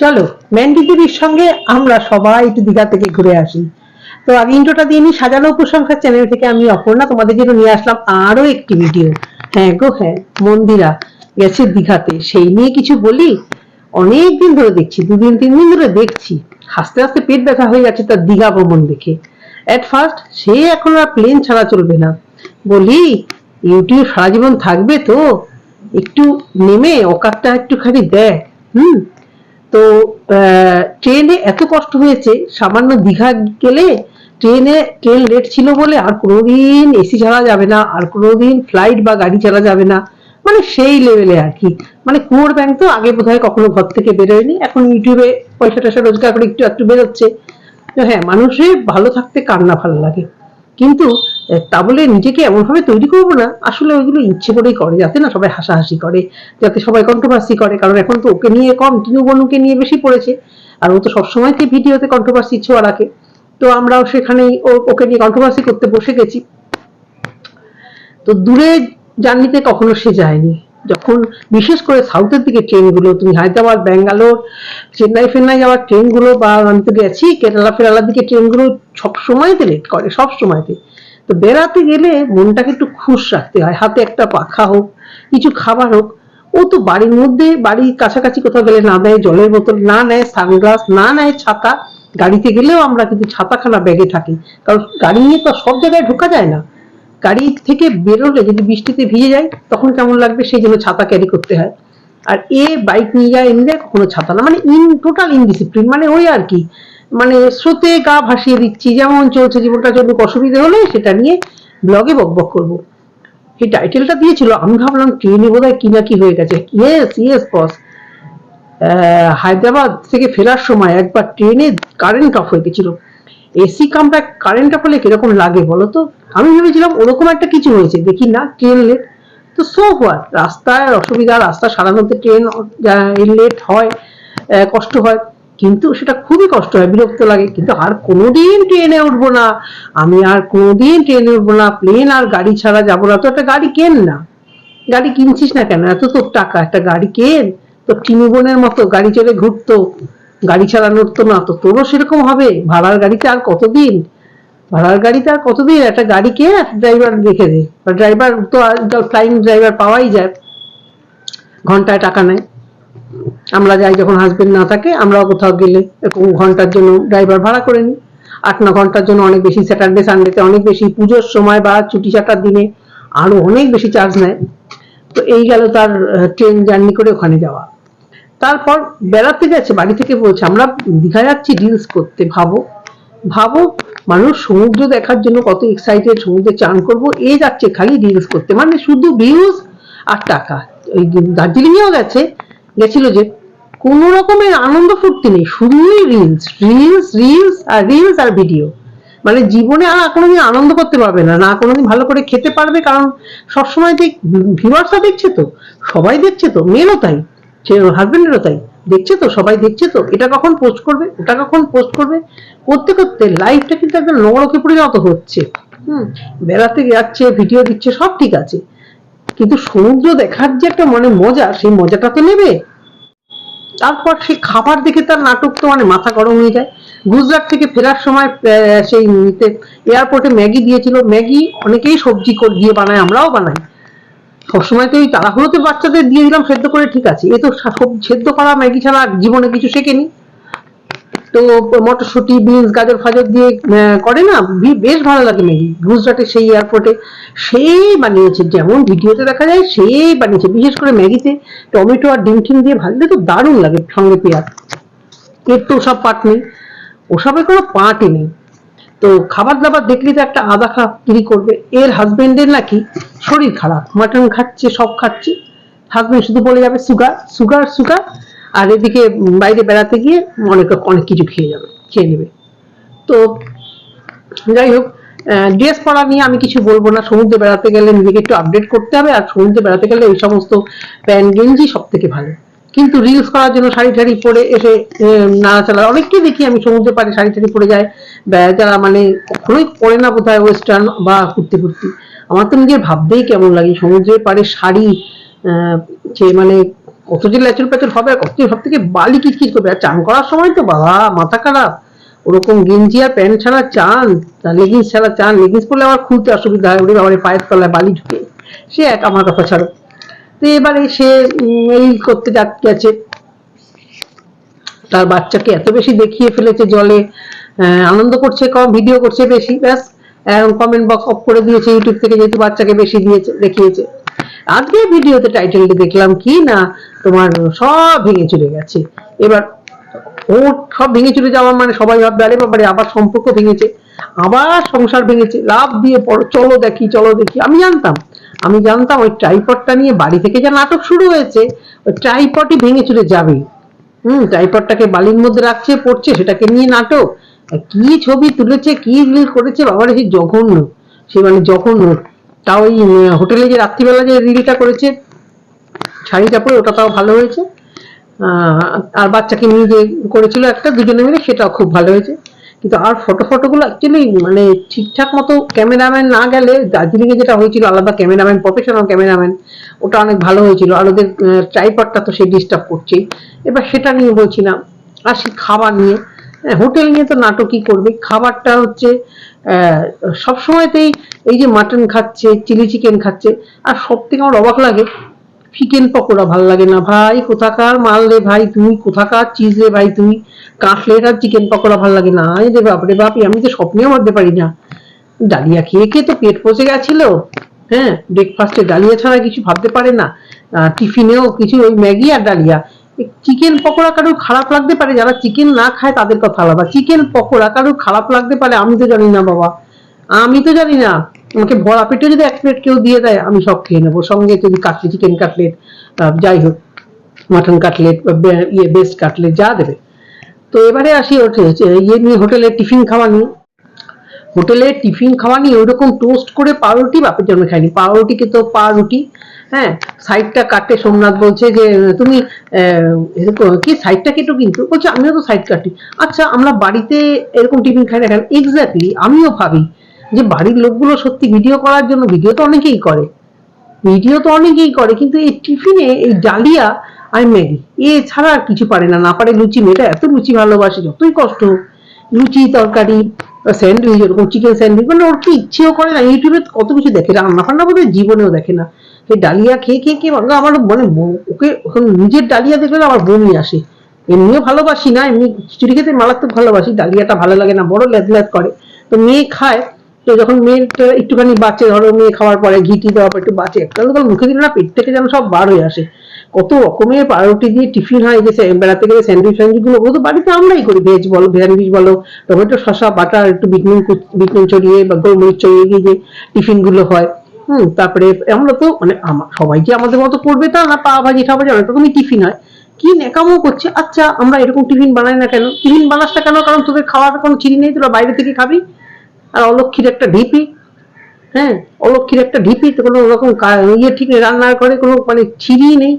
চলো ম্যান্ডিগিরির সঙ্গে আমরা সবাই একটু দীঘা থেকে ঘুরে আসি। তো আমি ইন্ট্রোটা দিয়ে নিই, সাজানো প্রশংসা চ্যানেল থেকে আমি অপর্ণা, তোমাদের জন্য নিয়ে আসলাম আরও একটি ভিডিও হ্যাঁ গো হ্যাঁ মন্দিরা গেছে দীঘাতে। সেই নিয়ে কিছু বলি অনেক দিন ধরে দেখছি, দুদিন তিন দিন ধরে দেখছি। হাসতে হাসতে পেট ব্যথা হয়ে যাচ্ছে তার দীঘা ভ্রমণ দেখে। এট ফার্স্ট সে এখন আর প্লেন ছাড়া চলবে না। বলি ইউটিউব সারা জীবন থাকবে তো? একটু নেমে, অকাতটা একটুখানি দেখ। হুম তো ট্রেনে এত কষ্ট হয়েছে, সামান্য দীঘা গেলে ট্রেনে, ট্রেন লেট ছিল বলে আর কোনোদিন এসি ছাড়া যাবে না, আর কোনোদিন ফ্লাইট বা গাড়ি চালা যাবে না। মানে সেই লেভেলে আর কি। মানে কুয়োর ব্যাংক তো আগে বোধহয় কখনো ঘর থেকে বেরোয়নি, এখন ইউটিউবে পয়সা টয়সা রোজগার করে একটু একটু বেরোচ্ছে। হ্যাঁ মানুষের ভালো থাকতে কার না ভালো লাগে? কিন্তু তা বলে নিজেকে এমন ভাবে তৈরি করব না। আসলে ওইগুলো ইচ্ছে করেই করে, যাতে না সবাই হাসাহাসি করে, যাতে সবাই কন্ট্রোভার্সি করে, কারণ এখন তো ওকে নিয়ে কম বনুকে নিয়ে বেশি পড়েছে। আর ও তো সবসময় যে ভিডিওতে কন্ট্রোভার্সি ছোঁয়া রাখে তো আমরাও সেখানেই ওকে নিয়ে কন্ট্রোভার্সি করতে বসে গেছি। তো দূরে জার্নিতে কখনো সে যায়নি। যখন বিশেষ করে সাউথের দিকে ট্রেনগুলো, তুমি হায়দ্রাবাদ, ব্যাঙ্গালোর, চেন্নাই, ফেন্নাই যাওয়ার ট্রেনগুলো বা আমি তো গেছি, কেরালা, ফেরালার দিকে ট্রেনগুলো সব সময়তে লেট করে সব সময়তে তো বেড়াতে গেলে মনটাকে একটু খুশ রাখতে হয়, হাতে একটা পাখা হোক, কিছু খাবার হোক। ও তো বাড়ির মধ্যে, বাড়ির কাছাকাছি কোথাও গেলে না দেয় জলের বোতল, না নেয় সানগ্লাস, না নেয় ছাতা। গাড়িতে গেলেও আমরা কিন্তু ছাতাখানা ব্যাগে থাকি, কারণ গাড়ি নিয়ে তো সব জায়গায় ঢোকা যায় না। গাড়ি থেকে বেরোলে যদি বৃষ্টিতে ভিজে যায় তখন কেমন লাগবে? সেই জন্য ছাতা ক্যারি করতে হয়। আর এ বাইক নিয়ে যায় এমনি কখনো ছাতা না মানে ইন টোটাল ইনডিসিপ্লিন মানে ওই আর কি। মানে স্রোতে গা ভাসিয়ে দিচ্ছি, যেমন চলছে জীবনটা চলুক অসুবিধে হলে সেটা নিয়ে ব্লগে বকবক করব। এই টাইটেলটা দিয়েছিল, আমি ভাবলাম ট্রেনে বোধহয়, কি না কি হয়ে গেছে। ইয়েস ইয়েস বস হায়দ্রাবাদ থেকে ফেরার সময় একবার ট্রেনে কারেন্ট অফ হয়ে গেছিল। এসি কামটা কারেন্ট অফ হলে কীরকম লাগে বলো তো? আমি ভেবেছিলাম ওরকম একটা কিছু হয়েছে, দেখি না ট্রেন লেট তো সো হোয়াট রাস্তায় অসুবিধা, রাস্তা সারানোতে ট্রেন লেট হয় কষ্ট হয়। কিন্তু সেটা খুবই কষ্ট হয়, বিরক্ত লাগে। কিন্তু আর কোনোদিন ট্রেনে উঠবো না। আমি আর কোনোদিন ট্রেনে উঠবো না। প্লেন আর গাড়ি ছাড়া যাব না। তো একটা গাড়ি কেন না? গাড়ি কিনছিস না কেন? এত তোর টাকা। একটা গাড়ি কেন? তো টিনু বোনের মতো গাড়ি চলে ঘুরতো। গাড়ি ছাড়া নড়তো না। তো তোরও সেরকম হবে। ভাড়ার গাড়িতে আর কতদিন? ভাড়ার গাড়িতে আর কতদিন? একটা গাড়ি কে ড্রাইভার রেখে দে। ড্রাইভার তো ফ্লাইং ড্রাইভার পাওয়াই যায়। ঘন্টায় টাকা নেয়। আমরা যাই যখন হাজবেন্ড না থাকে, আমরাও কোথাও গেলে এরকম ঘণ্টার জন্য ড্রাইভার ভাড়া করে নিই। আট ন ঘণ্টার জন্য অনেক বেশি স্যাটারডে সানডেতে অনেক বেশি পুজোর সময় বা ছুটি ছাটার দিনে আরও অনেক বেশি চার্জ নেয়। তো এই গেল তার ট্রেন জার্নি করে ওখানে যাওয়া। তারপর বেড়াতে গেছে, বাড়ি থেকে বলছে, আমরা দীঘা যাচ্ছি রিলস করতে। ভাবো। ভাবো, মানুষ সমুদ্র দেখার জন্য কত এক্সাইটেড সমুদ্রে চান করব। এ যাচ্ছে খালি রিলস করতে। মানে শুধু ভিউজ আর টাকা। ওই দার্জিলিং এও গেছে, গেছিল যে কোন রকমের আনন্দ ফুর্তি নেই, শুধুই রিলস রিলস রিলস আর রিলস আর ভিডিও মানে জীবনে আর কোনোদিন আনন্দ করতে পারবে না না কোনোদিন ভালো করে খেতে পারবে, কারণ সবসময় দেখ ভিউয়ার্সরা দেখছে তো, সবাই দেখছে তো, মেয়েরও তাই হাজবেন্ডেরও তাই, দেখছে তো, সবাই দেখছে তো, এটা কখন পোস্ট করবে, ওটা কখন পোস্ট করবে, করতে করতে লাইফটা কিন্তু একদম নরকে পরিণত হচ্ছে। হুম, বেড়াতে যাচ্ছে ভিডিও দিচ্ছে, সব ঠিক আছে। কিন্তু সমুদ্র দেখার যে একটা মানে মজা, সেই মজাটা তো নেবে। তারপর সেই খাবার দেখে তার নাটক তো মানে মাথা গরম হয়ে যায়। গুজরাট থেকে ফেরার সময় সেই এয়ারপোর্টে ম্যাগি দিয়েছিল। ম্যাগি অনেকেই সবজি দিয়ে বানায়, আমরাও বানাই। সবসময় তো এই তাড়াহুড়োতে বাচ্চাদের দিয়ে দিলাম, সেদ্ধ করে ঠিক আছে। এ তো সেদ্ধ করা ম্যাগি ছাড়া জীবনে কিছু শেখেনি। তো মটরশুটি, বিনস, গাজর ফাজর দিয়ে করে না বেশ ভালো লাগে ম্যাগি গুজরাটে সেই এয়ারপোর্টে সেই বানিয়েছে, যেমন ভিডিওতে দেখা যায়, সেই বানিয়েছে। বিশেষ করে ম্যাগিতে টমেটো আর ডিম টিম দিয়ে ভাজলে তো দারুণ লাগে সঙ্গে পেঁয়াজ। এর তো ওসব পাট নেই। ওসবের কোনো পাটই নেই। তো খাবার দাবার দেখলে তো একটা আদা খা কিরি করবে। এর হাজবেন্ডের নাকি শরীর খারাপ। মাটন খাচ্ছে, সব খাচ্ছে। হাজবেন্ড শুধু বলে যাবে সুগার সুগার সুগার আর এদিকে বাইরে বেড়াতে গিয়ে অনেক অনেক কিছু খেয়ে যাবে, খেয়ে নেবে। তো যাই হোক ড্রেস পরা নিয়ে আমি কিছু বলব না। সমুদ্রে বেড়াতে গেলে নিজেকে একটু আপডেট করতে হবে, আর সমুদ্রে বেড়াতে গেলে এই সমস্ত প্যান্ট, গেঞ্জি সব থেকে ভালো। কিন্তু রিলস করার জন্য শাড়ি টাড়ি পরে এসে নাড়াচাড়া, অনেককেই দেখি আমি সমুদ্রে পাড়ে শাড়ি টাড়ি পরে যায়। যারা মানে কখনোই পরে না বোধ ওয়েস্টার্ন বা কুর্তি কুর্তি আমার তো নিজের ভাবতেই কেমন লাগে সমুদ্রের পাড়ে শাড়ি সে মানে কত যে লেচুর পেচুর হবে কত সব থেকে বালি কিচকিচ করবে? আর চান করার সময় তো, বাবা, মাথা খারাপ। ওরকম গেঞ্জি আর প্যান্ট ছাড়া চান লেগিংস ছাড়া চান লেগিংস পরলে আবার খুলতে অসুবিধা হয় ওরে বাবার পায়ের তলায় বালি ঢুকে। সে এক আমার কথা ছাড়ো। তো এবারে সে এই করতে গেছে। তার বাচ্চাকে এত বেশি দেখিয়ে ফেলেছে জলে। আনন্দ করছে কম ভিডিও করছে বেশি, ব্যাস। কমেন্ট বক্স অফ করে দিয়েছে ইউটিউব থেকে যেহেতু বাচ্চাকে বেশি দিয়েছে, দেখিয়েছে। আজকে ভিডিওতে টাইটেলটি দেখলাম কি না, তোমার সব ভেঙে চলে গেছে। এবার ও সব ভেঙে চলে যাওয়ার মানে সবাই ভাববে, আরে বাবারে, আবার সম্পর্ক ভেঙেছে, আবার সংসার ভেঙেছে, লাভ দিয়ে পড়ো, চলো দেখি চলো দেখি। আমি জানতাম আমি জানতাম ওই ট্রাইপডটা নিয়ে বাড়ি থেকে যা নাটক শুরু হয়েছে, ওই ট্রাইপডই ভেঙে চলে যাবে। হুম ট্রাইপডটাকে বালির মধ্যে রাখছে, পড়ছে, সেটাকে নিয়ে নাটক। কি ছবি তুলেছে, কি রিল করেছে, বাবার সেই জঘন্য। সে মানে জঘন্য। তাও ওই হোটেলে যে রাত্রিবেলা যে রিলটা করেছে শাড়িটা পরে ওটা তাও ভালো হয়েছে। আর বাচ্চাকে নিয়ে যে করেছিল একটা, দুজনে মিলে সেটাও খুব ভালো হয়েছে। কিন্তু আর ফটো ফটোগুলো অ্যাকচুয়ালি মানে ঠিকঠাক মতো ক্যামেরাম্যান না গেলে, দার্জিলিংয়ে যেটা হয়েছিল, আলাদা ক্যামেরাম্যান প্রফেশনাল ক্যামেরাম্যান, ওটা অনেক ভালো হয়েছিল। আর ওদের ট্রাইপডটা তো সে ডিস্টার্ব করছেই। এবার সেটা নিয়ে বলছিলাম আর সে খাবার নিয়ে। হোটেল নিয়ে তো নাটকই করবে। খাবারটা হচ্ছে সবসময়তেই এই যে মাটন খাচ্ছে চিলি চিকেন খাচ্ছে, আর সব থেকে আমার অবাক লাগে চিকেন পকোড়া ভালো লাগে না। ভাই, কোথাকার মাল রে ভাই তুমি, কোথাকার চিজ রে ভাই তুমি কাটলেট আর চিকেন পকোড়া ভালো লাগে না। এই রে বাপরে বাপ আমি তো স্বপ্নেও মারতে পারি না। ডালিয়া খেয়ে খেয়ে তো পেট পচে গেছিল। হ্যাঁ ব্রেকফাস্টে ডালিয়া ছাড়া কিছু ভাবতে পারে না। টিফিনেও কিছু ওই ম্যাগি আর ডালিয়া। চিকেন পকোড়া কারোর খারাপ লাগতে পারে? যারা চিকেন না খায়, তাদের কথা আলাদা। চিকেন পকোড়া কারোর খারাপ লাগতে পারে, আমি তো জানি না, বাবা। আমি তো জানি না। আমাকে ভরা পেটে যদি এক প্লেট কেউ দিয়ে দেয়, আমি সব খেয়ে নেব। সঙ্গে যদি কাটলেট চিকেন কাটলেট যাই হোক মাটন কাটলেট ইয়ে বেস্ট কাটলেট যা দেবে। তো এবারে আসি ইয়ে নিয়ে হোটেলে টিফিন খাওয়া নিয়ে। হোটেলে টিফিন খাওয়া নিয়ে ওইরকম টোস্ট করে পাউরুটি বাপের জন্য খাইনি। পাউরুটিকে তো পাউরুটি হ্যাঁ সাইডটা কাটে সোমনাথ বলছে যে, তুমি কি সাইডটা কেটো কিন্তু? বলছে, আমিও তো সাইড কাটি। আচ্ছা আমরা বাড়িতে এরকম টিফিন খাই না কেন? এক্স্যাক্টলি আমিও ভাবি যে বাড়ির লোকগুলো সত্যি ভিডিও করার জন্য ভিডিও তো অনেকেই করে। ভিডিও তো অনেকেই করে, কিন্তু এই টিফিনে এই ডালিয়া আর ম্যাগি, এ ছাড়া আর কিছু পারে না। না পারে লুচি, মেয়েটা এত লুচি ভালোবাসে, যতই কষ্ট। লুচি, তরকারি স্যান্ডউইচ এরকম চিকেন স্যান্ডউইচ মানে ওর কি ইচ্ছেও করে না। ইউটিউবে কত কিছু দেখে রান্না ফান্না বোধহয় জীবনেও দেখে না। সেই ডালিয়া খেয়ে খেয়ে খেয়ে আমার মানে ওকে নিজের ডালিয়া দেখলে আমার বমি আসে। এমনিও ভালোবাসি না, এমনি খিচুড়ি খেতে মারাত্মক ভালোবাসি, ডালিয়াটা ভালো লাগে না, বড় ল্যাদ ল্যাদ করে। তো মেয়ে খায়, তো যখন মেয়েটা একটুখানি বাচ্চা ধরো মেয়ে খাওয়ার পরে ঘিটি দেওয়ার পর একটু বাঁচে একটা লোকাল মুখে দিলে না পেট থেকে যেন সব বার হয়ে আসে। কত রকমের পাউরুটি দিয়ে টিফিন হয় যে বেড়াতে গেলে স্যান্ডউইচ ফ্যান্ডউইচগুলো ওগুলো তো বাড়িতে আমরাই করি। ভেজ বলো স্যান্ডউইচ বলো, টমেটো, শসা, বাটার, একটু বিটনুন বিটনুন ছড়িয়ে বা গোলমরিচ ছড়িয়ে দিয়ে যে টিফিনগুলো হয়। হুম, তারপরে আমরা তো মানে সবাই যে আমাদের মতো করবে তা না, পা ভাজি খাবার অনেক রকমই টিফিন হয়। কি নেকামো করছে? আচ্ছা আমরা এরকম টিফিন বানাই না কেন? টিফিন বানাসটা কেন? কারণ তোদের খাওয়ার কোনো চিনি নেই, তোরা বাইরে থেকে খাবি। আর অলক্ষীর একটা ঢিপি। হ্যাঁ অলক্ষীর একটা ঢিপি, তো কোনো রকম ইয়ে ঠিক রান্নার করে কোনো মানে ছিঁড়ি নেই।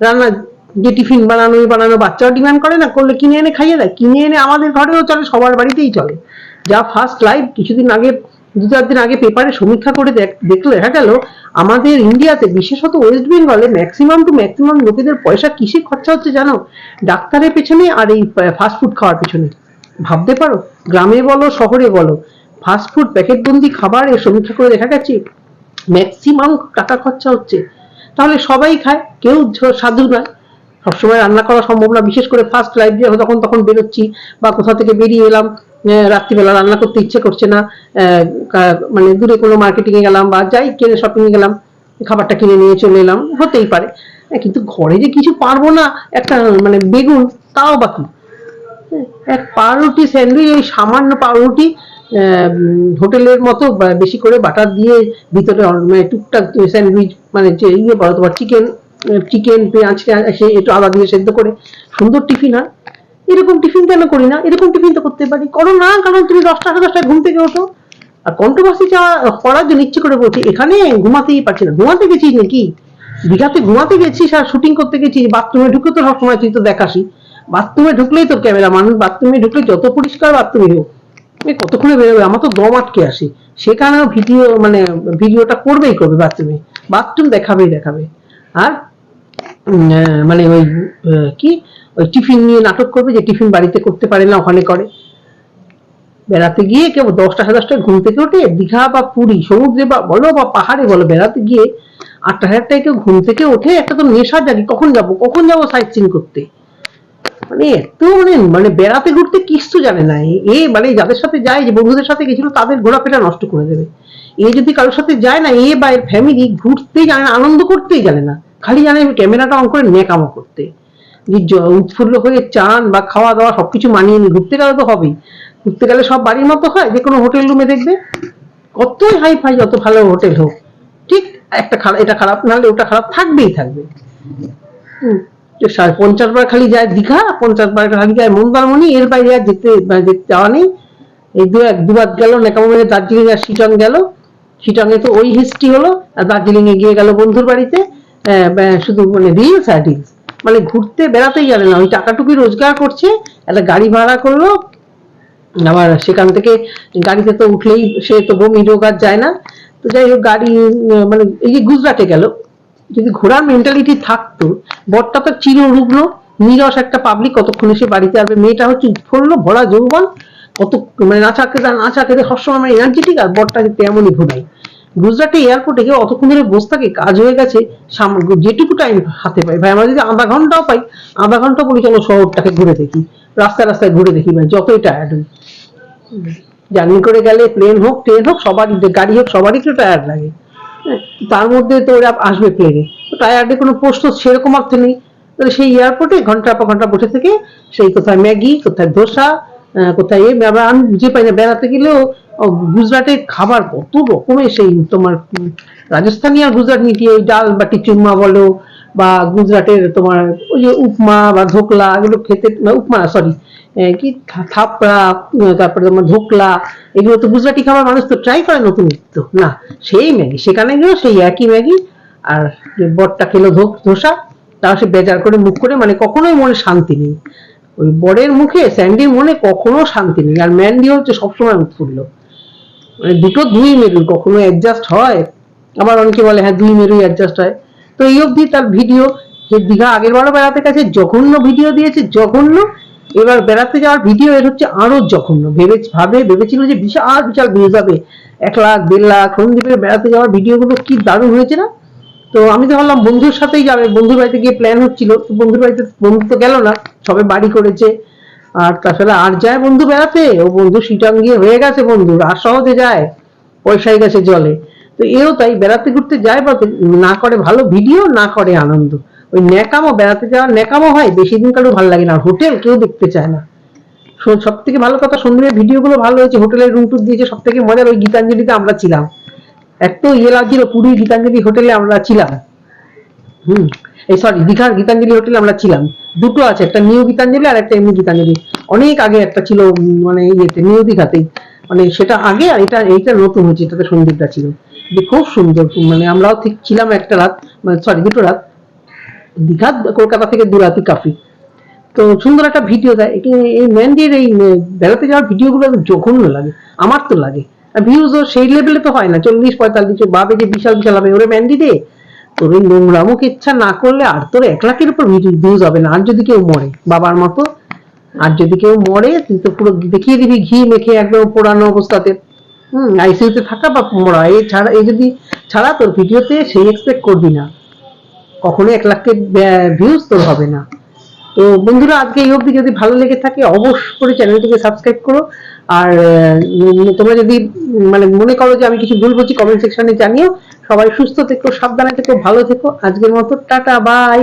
রান্না যে টিফিন বানানো বানানো বাচ্চাও ডিমান্ড করে না, করলে কিনে এনে খাইয়ে দেয়। কিনে এনে আমাদের ঘরেও চলে, সবার বাড়িতেই চলে। যা ফার্স্ট লাইভ কিছুদিন আগে, দু চার দিন আগে পেপারে সমীক্ষা করে দেখ- দেখলে দেখা গেল, আমাদের ইন্ডিয়াতে বিশেষত ওয়েস্ট বেঙ্গলে ম্যাক্সিমাম টু ম্যাক্সিমাম লোকেদের পয়সা কিসে খরচা হচ্ছে জানো? ডাক্তারের পেছনে আর এই ফাস্ট ফুড খাওয়ার পেছনে। ভাবতে পারো? গ্রামে বলো, শহরে বলো ফাস্ট ফুড প্যাকেটবন্দি খাবার এর সমীক্ষা করে দেখা গেছে ম্যাক্সিমাম টাকা খরচা হচ্ছে। তাহলে সবাই খায়, কেউ সাধু নয়। সবসময় রান্না করা সম্ভব না, বিশেষ করে ফার্স্ট লাইফ দিয়ে যখন তখন বেরোচ্ছি বা কোথা থেকে বেরিয়ে এলাম রাত্রিবেলা রান্না করতে ইচ্ছে করছে না মানে দূরে কোনো মার্কেটিংয়ে গেলাম বা যাই কিনে শপিং এ গেলাম, খাবারটা কিনে নিয়ে চলে এলাম, হতেই পারে। কিন্তু ঘরে যে কিছু পারব না, একটা মানে বেগুন, তাও বাকি এক পাউরুটি স্যান্ডউইচ ওই সামান্য পাউরুটি হোটেলের মতো বেশি করে বাটার দিয়ে ভিতরে মানে টুকটাক স্যান্ডউইচ মানে যে ইয়ে বলো, তোমার চিকেন চিকেন, পেঁয়াজ সে একটু আদা দিয়ে সেদ্ধ করে, সুন্দর টিফিন হয় এরকম টিফিন কেন করি না, এরকম টিফিন তো করতে পারি। করো না, কারণ তুমি দশটা, সাড়ে দশটায় ঘুম থেকে ওঠো। আর কন্ট্রোভার্সি করার জন্য ইচ্ছে করে বলছি, এখানে ঘুমাতেই পারছি না। ঘুমাতে গেছিস নাকি? দীঘাতে ঘুমাতে গেছিস আর শুটিং করতে গেছিস বাথরুমে ঢুকে তো সবসময় তুই তো দেখাসি বাথরুমে ঢুকলেই তোর ক্যামেরা মানুষ বাথরুমে ঢুকলে যত পরিষ্কার বাথরুমে হোক এ কতক্ষণে বেরোবে? আমার তো দম আটকে আসে সে কারণে ভিডিও মানে ভিডিওটা করবেই করবে বাথরুমে বাথরুম দেখাবেই দেখাবে। আর মানে ওই কি? ওই টিফিন নিয়ে নাটক করবে যে টিফিন বাড়িতে করতে পারে না, ওখানে করে। বেড়াতে গিয়ে কেউ দশটা, সাড়ে দশটায় ঘুম থেকে ওঠে দীঘা বা পুরী, সমুদ্রে বা, বলো বা পাহাড়ে, বলো, বেড়াতে গিয়ে আটটা হাজারটায় কেউ ঘুম থেকে ওঠে একটা তো নেশা জাগে, কখন যাব? কখন যাব সাইট সিন করতে? মানে এত মানে মানে বেড়াতে ঘুরতে কিচ্ছু জানে না। এ- মানে যাদের সাথে যায় যে বন্ধুদের সাথে গেছিল তাদের ঘোরাফেরা নষ্ট করে দেবে। এ যদি কারোর সাথে যায় না এ বা এর ফ্যামিলি ঘুরতেই জানে না আনন্দ করতেই জানে না। খালি জানে ক্যামেরাটা অন করে নেকামো করতে। যে উৎফুল্ল হয়ে চান বা খাওয়া দাওয়া সবকিছু মানিয়ে নিয়ে ঘুরতে গেলে তো হবেই। ঘুরতে গেলে সব বাড়ির মতো হয়? যে কোনো হোটেল রুমে দেখবে? কতই হাই ফাই যত ভালো হোটেল হোক। ঠিক একটা খারাপ এটা খারাপ নাহলে ওটা খারাপ থাকবেই থাকবে। হুম, পঞ্চাশ বার খালি যায় দীঘা, পঞ্চাশ বার খালি যায় মন্দারমণি, এর বাইরে আর যেতে যেতে যাওয়া নেই। এই দু এক, দুবার গেল নেকামে দার্জিলিং আর শিটং গেল। শিটং এ তো ওই হিস্ট্রি হলো, আর দার্জিলিং এ গিয়ে গেল বন্ধুর বাড়িতে শুধু মানে রিলস আর রিলস মানে ঘুরতে বেড়াতেই জানে না, ওই টাকাটুকু রোজগার করছে, একটা গাড়ি ভাড়া করল, আবার সেখান থেকে গাড়িতে তো উঠলেই সে তো বমি রোগ আর যায় না। তো যাই হোক, গাড়ি মানে এই যে গুজরাটে গেল যদি ঘোরার মেন্টালিটি থাকতো বরটা তো চিররুগ্ন নিরস একটা পাবলিক কতক্ষণে সে বাড়িতে আসবে? মেয়েটা হচ্ছে উৎফুল্ল ভরা যৌবন কত মানে নাচা খেতে নাচা খেতে সবসময় মানে এনার্জেটিক আর বরটা কিন্তু এমনই ঘোরাই গুজরাটে এয়ারপোর্টে কেউ অতক্ষণ ধরে বসে থাকে কাজ হয়ে গেছে সাম- যেটুকু টাইম হাতে পাই ভাই আমরা যদি আধা ঘন্টাও পাই আধা ঘণ্টা বলি চলো শহরটাকে ঘুরে দেখি রাস্তায় রাস্তায় ঘুরে দেখি ভাই যতই টায়ার্ড হই। জার্নি করে গেলে প্লেন হোক ট্রেন হোক সবারই গাড়ি হোক সবারই একটু টায়ার্ড লাগে। তার মধ্যে তো ওরা আসবে প্লেনে টায়ার্ডে কোনো প্রশ্ন সেরকম অর্থ নেই। তাহলে সেই এয়ারপোর্টে ঘণ্টা পর ঘণ্টা বসে থেকে সেই কোথায় ম্যাগি, কোথায় ধোসা কোথায় এ আবার আমি বুঝে পাই না, বেড়াতে গেলেও গুজরাটের খাবার কত রকমের সেই তোমার রাজস্থানি আর গুজরাট নিয়ে ওই ডাল বাটি চুম্মা বলো বা গুজরাটের তোমার ওই যে উপমা বা ধোকলা এগুলো খেতে উপমা সরি কি থাপড়া তারপরে তোমার ধোকলা, এগুলো তো গুজরাটি খাবার মানুষ তো ট্রাই করে নতুন, তো, না, সেই ম্যাগি, সেখানে গিয়েও সেই একই ম্যাগি, আর বরটা খেলো ধো- ধোসা, তাও সে বেজার করে মুখ করে মানে কখনোই মনে শান্তি নেই। ওই বরের মুখে, স্যান্ডির মনে কখনো শান্তি নেই, আর ম্যান্ডি হচ্ছে সবসময় উৎফুল্ল। মানে দুটো দুই মেরু কখনো অ্যাডজাস্ট হয়, আবার অনেকে বলে হ্যাঁ দুই মেরুই অ্যাডজাস্ট হয়। তো এই অবধি তার ভিডিও দীঘা আগের বারও বেড়াতে গেছে জঘন্য ভিডিও দিয়েছে, জঘন্য। এবার বেড়াতে যাওয়ার ভিডিও এর হচ্ছে আরও জঘন্য। ভেবে ভাবে ভেবেছিল যে বিশাল বিশাল ভিউজ হবে। এক লাখ, দেড় লাখ সন্দীপের বেড়াতে যাওয়ার ভিডিওগুলো কি দারুণ হয়েছে না? তো আমি তো ভাবলাম বন্ধুর সাথেই যাবে। বন্ধুর বাড়িতে গিয়ে প্ল্যান হচ্ছিল। বন্ধুর বাড়িতে বন্ধু তো গেল না, সবে বাড়ি করেছে। আর তাছাড়া আর যায় বন্ধু বেড়াতে? ও বন্ধু সিটাং গিয়ে হয়ে গেছে বন্ধুর আর সহজে যায়। পয়সায় গেছে জলে। তো এও তাই, বেড়াতে ঘুরতে যায় বা না করে ভালো ভিডিও, না করে আনন্দ। ওই ন্যাকামো, বেড়াতে যাওয়ার ন্যাকামো হয়, বেশি দিন কারও ভালো লাগে না। হোটেল কেউ দেখতে চায় না। সব থেকে ভালো কথা সন্ধ্যের ভিডিওগুলো ভালো হয়েছে, হোটেলের রুম টুর দিয়েছে সব থেকে মজার ওই গীতাঞ্জলিতে আমরা ছিলাম। এত ইয়ে লাগছিল, পুরী গীতাঞ্জলি হোটেলে আমরা ছিলাম। হুম, এই সরি দীঘার গীতাঞ্জলি হোটেলে আমরা ছিলাম। দুটো আছে, একটা নিউ গীতাঞ্জলি আর একটা এমনি গীতাঞ্জলি। অনেক আগে একটা ছিল মানে ইয়েতে, নিউ দীঘাতেই। মানে সেটা আগে আর এটা, এইটা নতুন হয়েছে, এটাতে সন্দীপটা ছিল। খুব সুন্দর মানে আমরাও ঠিক ছিলাম একটা রাত মানে সরি দুটো রাত। দীঘা, কলকাতা থেকে দু রাতি কাফি। তো সুন্দর একটা ভিডিও দেয়। এই ম্যান্ডির এই বেড়াতে যাওয়ার ভিডিওগুলো জঘন্য লাগে। আমার তো লাগে। আর ভিউজও সেই লেভেলে তো হয় না, চল্লিশ, পঁয়তাল্লিশ ভাবে যে বিশাল বিশাল হবে। ওরে ম্যান্ডি দে, তোর ওই নোংরামুখ ইচ্ছা না করলে আর তোর এক লাখের উপর ভিউজ হবে না। আর যদি কেউ মরে, বাবার মতো আর যদি কেউ মরে, তুই তো পুরো দেখিয়ে দিবি ঘি মেখে একদম পোড়ানো অবস্থাতে। হম আইসিইউতে থাকা বা মরা এই ছাড়া এই যদি ছাড়া তোর ভিডিওতে সেই এক্সপেক্ট করবি না। কখনো এক লাখকে ভিউজ তোর হবে না। তো বন্ধুরা, আজকে এই অবধি যদি ভালো লেগে থাকে, অবশ্যই করে চ্যানেলটিকে সাবস্ক্রাইব করো। আর তোমরা যদি মানে মনে করো যে আমি কিছু ভুল বলছি কমেন্ট সেকশনে জানিও। সবাই সুস্থ থেকো, সাবধানে থেকো, ভালো থেকো। আজকের মতো টাটা বাই